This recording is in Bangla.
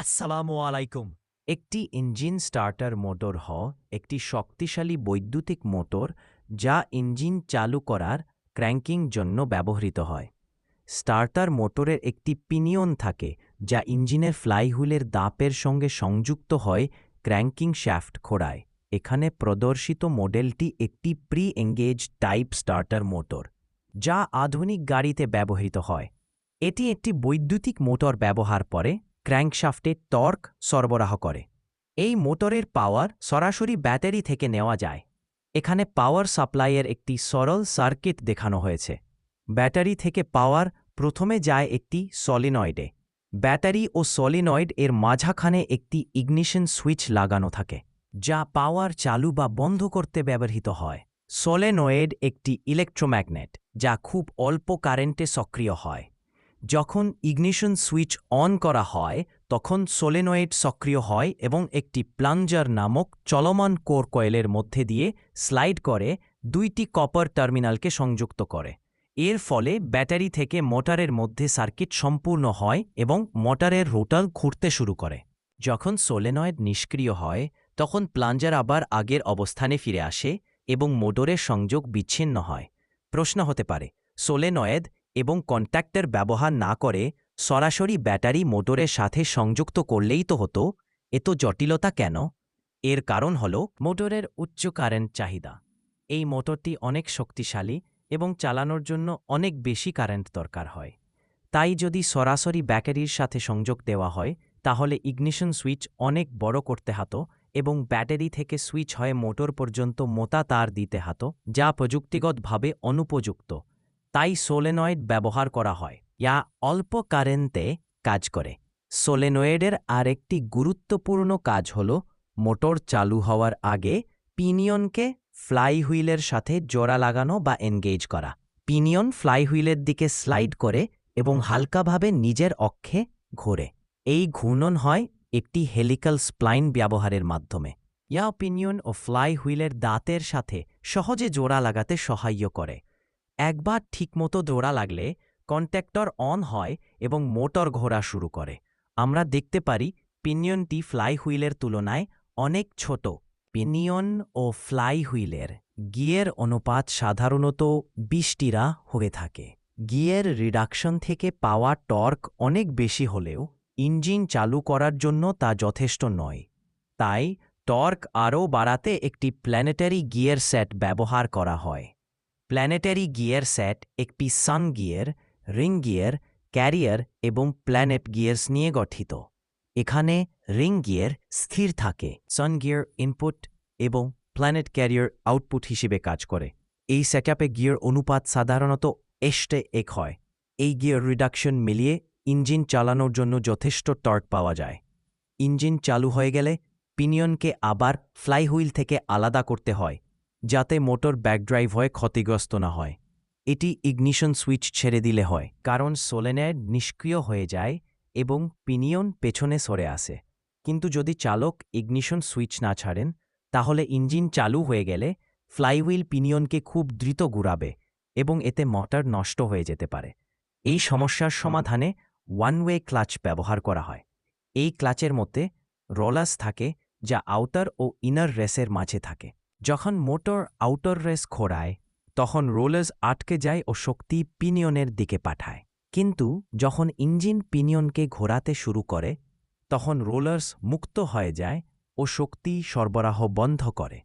আসসালামু আলাইকুম। একটি ইঞ্জিন স্টার্টার মোটর হ একটি শক্তিশালী বৈদ্যুতিক মোটর যা ইঞ্জিন চালু করার ক্র্যাঙ্কিং জন্য ব্যবহৃত হয়। স্টার্টার মোটরের একটি পিনিয়ন থাকে যা ইঞ্জিনের ফ্লাইহুলের দাপের সঙ্গে সংযুক্ত হয় ক্র্যাঙ্কিং শ্যাফট খোড়ায়। এখানে প্রদর্শিত মডেলটি একটি pre engage type starter motor, যা আধুনিক গাড়িতে ব্যবহৃত হয়। এটি একটি বৈদ্যুতিক মোটর ব্যবহার করে ক্র্যাঙ্কশাফটে টর্ক সরবরাহ করে। এই মোটরের পাওয়ার সরাসরি ব্যাটারি থেকে নেওয়া যায়। এখানে পাওয়ার সাপ্লাইয়ের একটি সরল সার্কিট দেখানো হয়েছে। ব্যাটারি থেকে পাওয়ার প্রথমে যায় একটি সলিনয়েডে। ব্যাটারি ও সলিনয়েড এর মাঝাখানে একটি ইগনিশন সুইচ লাগানো থাকে, যা পাওয়ার চালু বা বন্ধ করতে ব্যবহৃত হয়। সোলেনয়েড একটি ইলেকট্রোম্যাগনেট, যা খুব অল্প কারেন্টে সক্রিয় হয়। যখন ইগনিশন সুইচ অন করা হয়, তখন সোলেনয়েড সক্রিয় হয় এবং একটি প্লাঞ্জার নামক চলমান কোর কয়েলের মধ্যে দিয়ে স্লাইড করে দুইটি কপার টার্মিনালকে সংযুক্ত করে। এর ফলে ব্যাটারি থেকে মোটরের মধ্যে সার্কিট সম্পূর্ণ হয় এবং মোটরের রোটাল ঘুরতে শুরু করে। যখন সোলেনয়েড নিষ্ক্রিয় হয়, তখন প্লাঞ্জার আবার আগের অবস্থানে ফিরে আসে এবং মোটরের সংযোগ বিচ্ছিন্ন হয়। প্রশ্ন হতে পারে, সোলেনয়েড এবং কন্ট্যাক্টের ব্যবহার না করে সরাসরি ব্যাটারি মোটরের সাথে সংযুক্ত করলেই তো হতো এত জটিলতা কেন? এর কারণ হল মোটরের উচ্চ কারেন্ট চাহিদা। এই মোটরটি অনেক শক্তিশালী এবং চালানোর জন্য অনেক বেশি কারেন্ট দরকার হয়। তাই যদি সরাসরি ব্যাটারির সাথে সংযোগ দেওয়া হয়, তাহলে ইগনিশন সুইচ অনেক বড় করতে হতো এবং ব্যাটারি থেকে সুইচ হয়ে মোটর পর্যন্ত মোতা তার দিতে হতো, যা প্রযুক্তিগতভাবে অনুপযুক্ত। তাই সোলেনয়েড ব্যবহার করা হয়। ইয়া অল্প কারেন্টে কাজ করে। সোলেনয়েডের আরেকটি গুরুত্বপূর্ণ কাজ হল মোটর চালু হওয়ার আগে পিনিয়নকে ফ্লাইহুইলের সাথে জোড়া লাগানো বা এনগেজ করা। পিনিয়ন ফ্লাইহুইলের দিকে স্লাইড করে এবং হালকাভাবে নিজের অক্ষে ঘোরে। এই ঘূর্ণন হয় একটি হেলিক্যাল স্প্লাইন ব্যবহারের মাধ্যমে। ইয়া পিনিয়ন ও ফ্লাইহুইলের দাঁতের সাথে সহজে জোড়া লাগাতে সহায়্য করে। একবার ঠিকমতো জোড়া লাগলে কন্ট্যাক্টর অন হয় এবং মোটর ঘোরা শুরু করে। আমরা দেখতে পারি পিনিয়নটি ফ্লাইহুইলের তুলনায় অনেক ছোট। পিনিয়ন ও ফ্লাইহুইলের গিয়ের অনুপাত সাধারণত বিশটিরা হয়ে থাকে। গিয়ের রিডাকশন থেকে পাওয়া টর্ক অনেক বেশি হলেও ইঞ্জিন চালু করার জন্য তা যথেষ্ট নয়। তাই টর্ক আরও বাড়াতে একটি প্ল্যানেটারি গিয়ার সেট ব্যবহার করা হয়। প্ল্যানেটারি গিয়ার সেট একটি sun gear ring gear carrier এবং প্ল্যানেট গিয়ার্স নিয়ে গঠিত। এখানে রিং গিয়ার স্থির থাকে সান গিয়ার ইনপুট এবং প্ল্যানেট ক্যারিয়ার আউটপুট হিসেবে কাজ করে। এই সেটআপে গিয়ার অনুপাত সাধারণত এস্টে এক হয়। এই গিয়ার রিডাকশন মিলিয়ে ইঞ্জিন চালানোর জন্য যথেষ্ট টর্ক পাওয়া যায়। ইঞ্জিন চালু হয়ে গেলে পিনিয়নকে আবার ফ্লাইহুইল থেকে আলাদা করতে হয়। যাতে মোটর ব্যাকড্রাইভ হয়ে ক্ষতিগ্রস্ত না হয়। এটি ইগনিশন সুইচ ছেড়ে দিলে হয়, কারণ সোলেনেড নিষ্ক্রিয় হয়ে যায় এবং পিনিয়ন পেছনে সরে আসে। কিন্তু যদি চালক ইগনিশন সুইচ না ছাড়েন, তাহলে ইঞ্জিন চালু হয়ে গেলে ফ্লাইহুইল পিনিয়নকে খুব দ্রুত ঘুরাবে এবং এতে মোটর নষ্ট হয়ে যেতে পারে। এই সমস্যার সমাধানে ওয়ান ওয়ে ক্লাচ ব্যবহার করা হয়। এই ক্লাচের মধ্যে রোলাস থাকে যা আউটার ও ইনার রেসের মাঝে থাকে। যখন মোটর আউটার রেস খোড়ায়, তখন রোলার্স আটকে যায় ও শক্তি পিনিয়নের দিকে পাঠায়। কিন্তু যখন ইঞ্জিন পিনিয়নকে ঘোরাতে শুরু করে, তখন রোলার্স মুক্ত হয়ে যায় ও শক্তি সরবরাহ বন্ধ করে।